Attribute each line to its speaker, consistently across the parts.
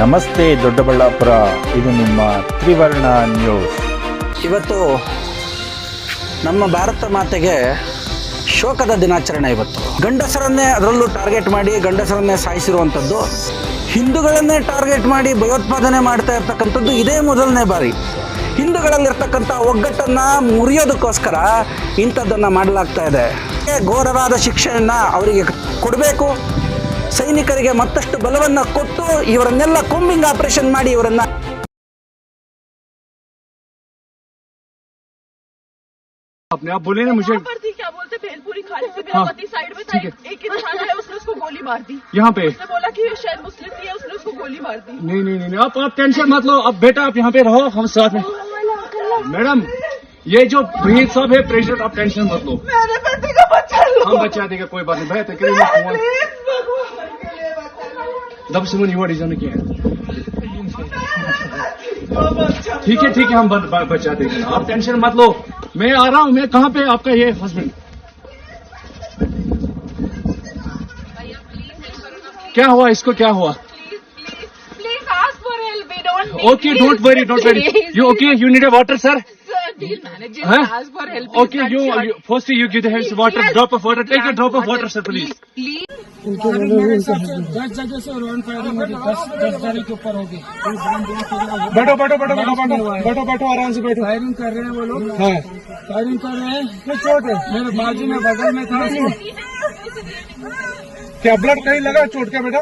Speaker 1: ನಮಸ್ತೆ ದೊಡ್ಡಬಳ್ಳಾಪುರ, ಇದು ನಿಮ್ಮ ತ್ರಿವರ್ಣ ನ್ಯೂಸ್.
Speaker 2: ಇವತ್ತು ನಮ್ಮ ಭಾರತ ಮಾತೆಗೆ ಶೋಕದ ದಿನಾಚರಣೆ ಇವತ್ತು. ಗಂಡಸರನ್ನೇ ಅದರಲ್ಲೂ ಟಾರ್ಗೆಟ್ ಮಾಡಿ, ಗಂಡಸರನ್ನೇ ಸಾಯಿಸಿರುವಂಥದ್ದು, ಹಿಂದೂಗಳನ್ನೇ ಟಾರ್ಗೆಟ್ ಮಾಡಿ ಭಯೋತ್ಪಾದನೆ ಮಾಡ್ತಾ ಇರ್ತಕ್ಕಂಥದ್ದು ಇದೇ ಮೊದಲನೇ ಬಾರಿ. ಹಿಂದೂಗಳಲ್ಲಿರ್ತಕ್ಕಂಥ ಒಗ್ಗಟ್ಟನ್ನು ಮುರಿಯೋದಕ್ಕೋಸ್ಕರ ಇಂಥದ್ದನ್ನು ಮಾಡಲಾಗ್ತಾ ಇದೆ. ಘೋರವಾದ ಶಿಕ್ಷೆಯನ್ನು ಅವರಿಗೆ ಕೊಡಬೇಕು. ಸೈನಿಕರಿಗೆ ಮತ್ತಷ್ಟು ಬಲವನ್ನು ಕೊಟ್ಟು ಇವರನ್ನೆಲ್ಲ ಕೊಂಬಿಂಗ್ ಆಪರೇಷನ್ ಮಾಡಿ ಇವರನ್ನು
Speaker 3: अपने आप बोले ना मुझे
Speaker 4: वहाँ पर थी क्या बोलते भेलपुरी खाली से मेरा
Speaker 3: हाँ,
Speaker 4: पति साइड में था एक एक इंसान है उसने उसको गोली मार दी
Speaker 3: यहाँ पे
Speaker 4: उसने बोला कि ये शायद मुस्लिम थी है उसने उसको गोली मार दी
Speaker 3: नहीं नहीं नहीं नहीं, आप आप टेंशन मत लो अब बेटा आप यहाँ पे रहो हम साथ में मैडम ये जो भीड़ सब है प्रेशर आप टेंशन मत लो
Speaker 4: मेरे बेटे का बच्चा लो
Speaker 3: हम बचा देंगे कोई बात नहीं भैया तकरीबन
Speaker 4: बचा
Speaker 3: दब सुमन युवा डिज़ाइन किया ठीक है ठीक है हम बचा देंगे। आप टेंशन मत लो। मैं आ रहा हूँ। मैं कहाँ पे आपका ये हस्बैंड क्या हुआ? इसको क्या हुआ? Okay don't worry don't worry you okay you need a water sir?
Speaker 4: Deal manager
Speaker 3: Huh?
Speaker 4: Ask for help
Speaker 3: Okay, you, you first you give the drop of water, take a drop of water, sir, please.
Speaker 4: Please
Speaker 5: दस जगह से Ron firing होगी दस दस तारीख के ऊपर होगी।
Speaker 3: बैठो बैठो बैठो बैठो बैठो बैठो बैठो आराम से बैठो।
Speaker 5: फायरिंग कर रहे हैं वो लोग।
Speaker 3: हाँ।
Speaker 5: फायरिंग कर रहे हैं। चोट है। मेरे बाजू में बगल में था।
Speaker 3: क्या ब्लड कहीं लगा चोट क्या बेटा?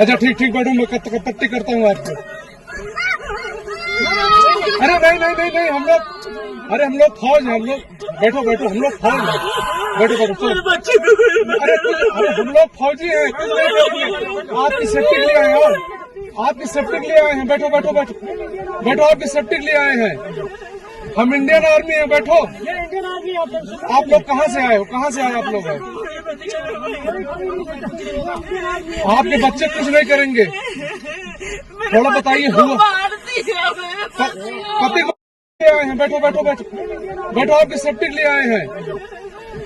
Speaker 3: अच्छा ठीक ठीक बैठो मैं कत- पट्टी करता हूँ आपको। अरे नहीं नहीं नहीं नहीं हम लोग अरे हम लोग फौज हैं हम लोग बैठो बैठो हम लोग फौज हैं। बैठो बैठो अरे अरे हम लोग फौजी हैं आपकी सेफ्टी के लिए आए हैं। और आपकी सेफ्टी के लिए आए हैं। बैठो बैठो बैठो। बैठो आपकी सेफ्टी के लिए आए हैं। हम इंडियन आर्मी है बैठो। आप लोग कहाँ से आए हो? कहाँ से आए आप लोग? आपके बच्चे कुछ नहीं करेंगे। थोड़ा बताइए हुआ पति को आए हैं, बैठो बैठो बैठो। बैठो आपकी सेफ्टी के लिए आए हैं।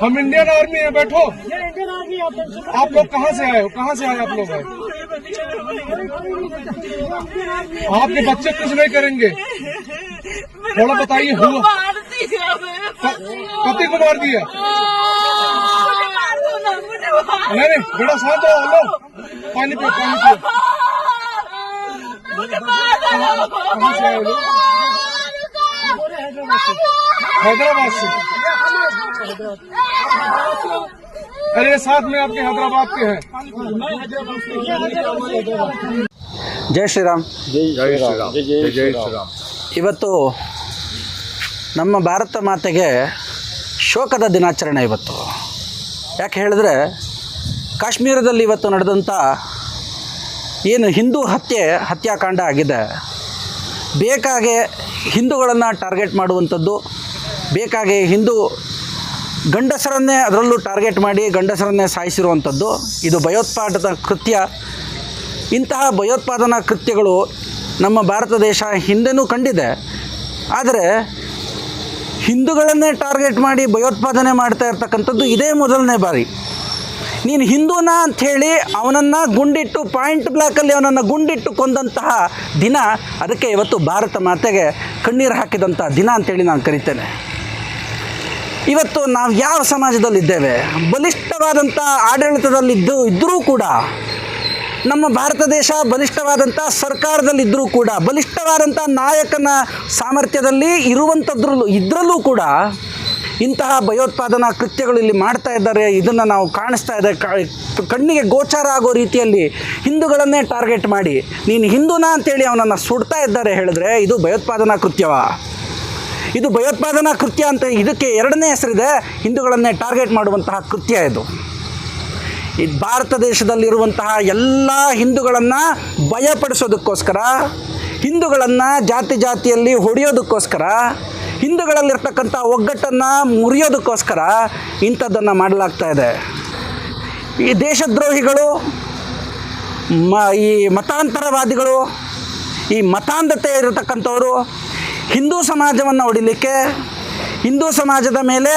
Speaker 3: हम इंडियन आर्मी हैं, बैठो। आप लोग कहाँ से आए हो? कहाँ से आए आप लोग? आपके बच्चे कुछ नहीं करेंगे। थोड़ा बताइए, हुआ। पति को मार दिया? नहीं नहीं, बेटा शांत हो हेलो पानी पियो, पानी
Speaker 4: दो
Speaker 3: कहाँ से आए लोग हैदराबाद से अरे ये साथ में आपके हैदराबाद के हैं
Speaker 2: ಜೈ ಶ್ರೀರಾಮ್ ಇವತ್ತು ನಮ್ಮ ಭಾರತ ಮಾತೆಗೆ ಶೋಕದ ದಿನಾಚರಣೆ ಇವತ್ತು ಯಾಕೆ ಹೇಳಿದ್ರೆ ಕಾಶ್ಮೀರದಲ್ಲಿ ಇವತ್ತು ನಡೆದಂಥ ಏನು ಹಿಂದೂ ಹತ್ಯೆ ಹತ್ಯಾಕಾಂಡ ಆಗಿದೆ ಬೇಕಾಗೆ ಹಿಂದೂಗಳನ್ನು ಟಾರ್ಗೆಟ್ ಮಾಡುವಂಥದ್ದು, ಬೇಕಾಗೆ ಹಿಂದೂ ಗಂಡಸರನ್ನೇ ಅದರಲ್ಲೂ ಟಾರ್ಗೆಟ್ ಮಾಡಿ ಗಂಡಸರನ್ನೇ ಸಾಯಿಸಿರುವಂಥದ್ದು, ಇದು ಭಯೋತ್ಪಾದಕ ಕೃತ್ಯ. ಇಂತಹ ಭಯೋತ್ಪಾದನಾ ಕೃತ್ಯಗಳು ನಮ್ಮ ಭಾರತ ದೇಶ ಹಿಂದೆನೂ ಕಂಡಿದೆ. ಆದರೆ ಹಿಂದೂಗಳನ್ನೇ ಟಾರ್ಗೆಟ್ ಮಾಡಿ ಭಯೋತ್ಪಾದನೆ ಮಾಡ್ತಾ ಇರ್ತಕ್ಕಂಥದ್ದು ಇದೇ ಮೊದಲನೇ ಬಾರಿ. ನೀನು ಹಿಂದೂನಾ ಅಂಥೇಳಿ ಅವನನ್ನು ಗುಂಡಿಟ್ಟು ಪಾಯಿಂಟ್ ಬ್ಲ್ಯಾಕಲ್ಲಿ ಅವನನ್ನು ಗುಂಡಿಟ್ಟು ಕೊಂದಂತಹ ದಿನ ಅದಕ್ಕೆ ಇವತ್ತು ಭಾರತ ಮಾತೆಗೆ ಕಣ್ಣೀರು ಹಾಕಿದಂಥ ದಿನ ಅಂತೇಳಿ ನಾನು ಕರಿತೇನೆ. ಇವತ್ತು ನಾವು ಯಾವ ಸಮಾಜದಲ್ಲಿದ್ದೇವೆ? ಬಲಿಷ್ಠವಾದಂಥ ಆಡಳಿತದಲ್ಲಿದ್ದು ಇದ್ದರೂ ಕೂಡ, ನಮ್ಮ ಭಾರತ ದೇಶ ಬಲಿಷ್ಠವಾದಂಥ ಸರ್ಕಾರದಲ್ಲಿದ್ದರೂ ಕೂಡ ಬಲಿಷ್ಠವಾದಂಥ ನಾಯಕನ ಸಾಮರ್ಥ್ಯದಲ್ಲಿ ಇರುವಂಥದ್ರಲ್ಲೂ ಇದರಲ್ಲೂ ಕೂಡ ಇಂತಹ ಭಯೋತ್ಪಾದನಾ ಕೃತ್ಯಗಳು ಇಲ್ಲಿ ಮಾಡ್ತಾ ಇದ್ದಾರೆ, ಇದನ್ನು ನಾವು ಕಾಣಿಸ್ತಾ ಇದೆ. ಕಣ್ಣಿಗೆ ಗೋಚಾರ ಆಗೋ ರೀತಿಯಲ್ಲಿ ಹಿಂದೂಗಳನ್ನೇ ಟಾರ್ಗೆಟ್ ಮಾಡಿ, ನೀನು ಹಿಂದೂನಾ ಅಂತೇಳಿ ಅವನನ್ನು ಸುಡ್ತಾ ಇದ್ದಾರೆ ಹೇಳಿದ್ರೆ ಇದು ಭಯೋತ್ಪಾದನಾ ಕೃತ್ಯವಾ? ಇದು ಭಯೋತ್ಪಾದನಾ ಕೃತ್ಯ ಅಂತ ಇದಕ್ಕೆ ಎರಡನೇ ಹೆಸರಿದೆ, ಹಿಂದೂಗಳನ್ನೇ ಟಾರ್ಗೆಟ್ ಮಾಡುವಂತಹ ಕೃತ್ಯ ಇದು. ಈ ಭಾರತ ದೇಶದಲ್ಲಿರುವಂತಹ ಎಲ್ಲ ಹಿಂದೂಗಳನ್ನು ಭಯಪಡಿಸೋದಕ್ಕೋಸ್ಕರ, ಹಿಂದೂಗಳನ್ನು ಜಾತಿ ಜಾತಿಯಲ್ಲಿ ಹೊಡೆಯೋದಕ್ಕೋಸ್ಕರ ಹಿಂದೂಗಳಲ್ಲಿರ್ತಕ್ಕಂಥ ಒಗ್ಗಟ್ಟನ್ನು ಮುರಿಯೋದಕ್ಕೋಸ್ಕರ ಇಂಥದ್ದನ್ನು ಮಾಡಲಾಗ್ತಾ ಇದೆ. ಈ ದೇಶದ್ರೋಹಿಗಳು, ಮ, ಈ ಮತಾಂತರವಾದಿಗಳು, ಈ ಮತಾಂಧತೆ ಇರತಕ್ಕಂಥವರು ಹಿಂದೂ ಸಮಾಜವನ್ನು ಹೊಡಿಲಿಕ್ಕೆ, ಹಿಂದೂ ಸಮಾಜದ ಮೇಲೆ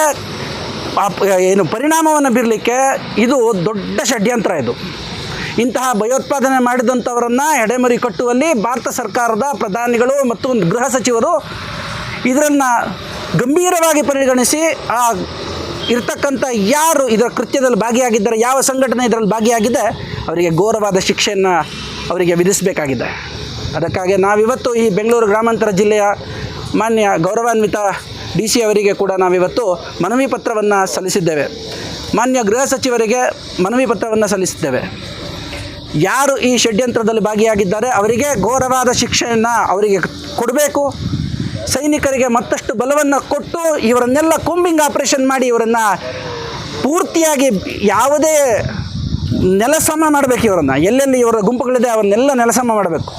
Speaker 2: ಏನು ಪರಿಣಾಮವನ್ನು ಬೀರಲಿಕ್ಕೆ ಇದು ದೊಡ್ಡ ಷಡ್ಯಂತ್ರ ಇದು. ಇಂತಹ ಭಯೋತ್ಪಾದನೆ ಮಾಡಿದಂಥವರನ್ನು ಎಡೆಮರಿ ಕಟ್ಟುವಲ್ಲಿ ಭಾರತ ಸರ್ಕಾರದ ಪ್ರಧಾನಿಗಳು ಮತ್ತು ಗೃಹ ಸಚಿವರು ಇದನ್ನು ಗಂಭೀರವಾಗಿ ಪರಿಗಣಿಸಿ, ಆ ಇರ್ತಕ್ಕಂಥ ಯಾರು ಇದರ ಕೃತ್ಯದಲ್ಲಿ ಭಾಗಿಯಾಗಿದ್ದಾರೆ, ಯಾವ ಸಂಘಟನೆ ಇದರಲ್ಲಿ ಭಾಗಿಯಾಗಿದೆ, ಅವರಿಗೆ ಘೋರವಾದ ಶಿಕ್ಷೆಯನ್ನು ಅವರಿಗೆ ವಿಧಿಸಬೇಕಾಗಿದೆ. ಅದಕ್ಕಾಗಿ ನಾವಿವತ್ತು ಈ ಬೆಂಗಳೂರು ಗ್ರಾಮಾಂತರ ಜಿಲ್ಲೆಯ ಮಾನ್ಯ ಗೌರವಾನ್ವಿತ ಡಿ ಸಿ ಅವರಿಗೆ ಕೂಡ ನಾವಿವತ್ತು ಮನವಿ ಪತ್ರವನ್ನು ಸಲ್ಲಿಸಿದ್ದೇವೆ. ಮಾನ್ಯ ಗೃಹ ಸಚಿವರಿಗೆ ಮನವಿ ಪತ್ರವನ್ನು ಸಲ್ಲಿಸಿದ್ದೇವೆ. ಯಾರು ಈ ಷಡ್ಯಂತ್ರದಲ್ಲಿ ಭಾಗಿಯಾಗಿದ್ದಾರೆ, ಅವರಿಗೆ ಘೋರವಾದ ಶಿಕ್ಷೆಯನ್ನು ಅವರಿಗೆ ಕೊಡಬೇಕು. ಸೈನಿಕರಿಗೆ ಮತ್ತಷ್ಟು ಬಲವನ್ನು ಕೊಟ್ಟು ಇವರನ್ನೆಲ್ಲ ಕೂಂಬಿಂಗ್ ಆಪರೇಷನ್ ಮಾಡಿ ಇವರನ್ನು ಪೂರ್ತಿಯಾಗಿ ಯಾವುದೇ ನೆಲಸಮ ಮಾಡಬೇಕು ಇವರನ್ನು. ಎಲ್ಲೆಲ್ಲಿ ಇವರ ಗುಂಪುಗಳಿದೆ ಅವನ್ನೆಲ್ಲ ನೆಲಸಮ ಮಾಡಬೇಕು.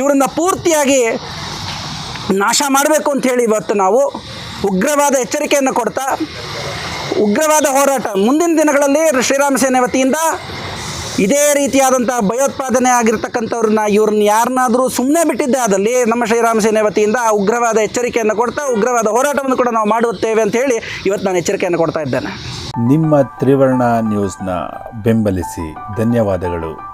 Speaker 2: ಇವರನ್ನು ಪೂರ್ತಿಯಾಗಿ ನಾಶ ಮಾಡಬೇಕು ಅಂಥೇಳಿ ಇವತ್ತು ನಾವು ಉಗ್ರವಾದ ಎಚ್ಚರಿಕೆಯನ್ನು ಕೊಡ್ತಾ, ಉಗ್ರವಾದ ಹೋರಾಟ. ಮುಂದಿನ ದಿನಗಳಲ್ಲಿ ಶ್ರೀರಾಮ ಸೇನೆ ವತಿಯಿಂದ ಇದೇ ರೀತಿಯಾದಂಥ ಭಯೋತ್ಪಾದನೆ ಆಗಿರ್ತಕ್ಕಂಥವ್ರನ್ನ ಇವ್ರನ್ನ ಯಾರನ್ನಾದರೂ ಸುಮ್ಮನೆ ಬಿಟ್ಟಿದ್ದೆ ಆದಲ್ಲಿ ನಮ್ಮ ಶ್ರೀರಾಮ ಸೇನೆ ವತಿಯಿಂದ ಉಗ್ರವಾದ ಎಚ್ಚರಿಕೆಯನ್ನು ಕೊಡ್ತಾ, ಉಗ್ರವಾದ ಹೋರಾಟವನ್ನು ಕೂಡ ನಾವು ಮಾಡುತ್ತೇವೆ ಅಂತ ಹೇಳಿ ಇವತ್ತು ನಾನು ಎಚ್ಚರಿಕೆಯನ್ನು ಕೊಡ್ತಾ ಇದ್ದೇನೆ.
Speaker 1: ನಿಮ್ಮ ತ್ರಿವರ್ಣ ನ್ಯೂಸ್ನ ಬೆಂಬಲಿಸಿ ಧನ್ಯವಾದಗಳು.